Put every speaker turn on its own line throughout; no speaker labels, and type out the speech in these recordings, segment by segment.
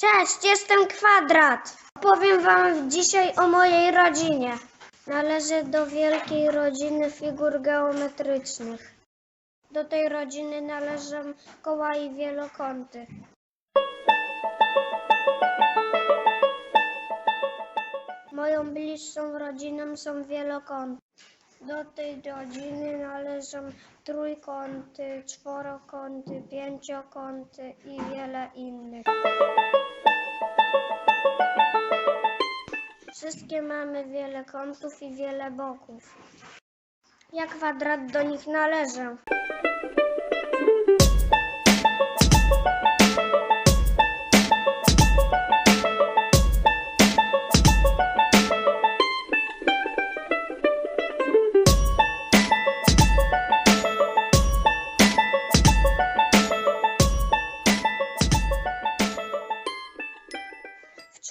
Cześć, jestem Kwadrat. Powiem wam dzisiaj o mojej rodzinie. Należę do wielkiej rodziny figur geometrycznych. Do tej rodziny należą koła i wielokąty. Moją bliższą rodziną są wielokąty. Do tej rodziny należą trójkąty, czworokąty, pięciokąty i wiele innych. Wszystkie mamy wiele kątów i wiele boków. Ja kwadrat do nich należę.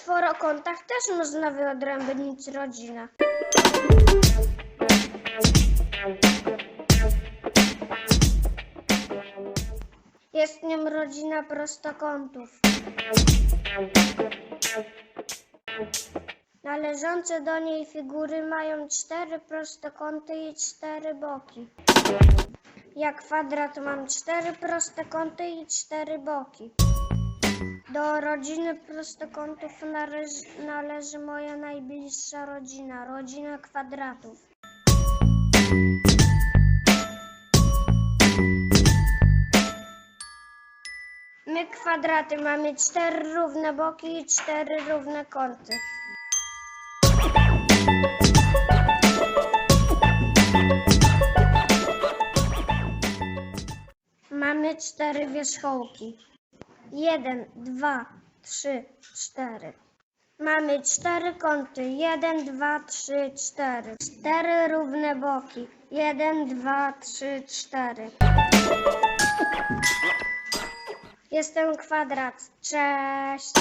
Czworokątach też można wyodrębnić rodzinę. Jest nim rodzina prostokątów. Należące do niej figury mają cztery prostokąty i cztery boki. Ja kwadrat mam cztery prostokąty i cztery boki. Do rodziny prostokątów należy, należy moja najbliższa rodzina, rodzina kwadratów. My kwadraty mamy cztery równe boki i cztery równe kąty. Mamy cztery wierzchołki. Jeden, dwa, trzy, cztery. Mamy cztery kąty. Jeden, dwa, trzy, cztery. Cztery równe boki. Jeden, dwa, trzy, cztery. Jestem kwadrat. Cześć.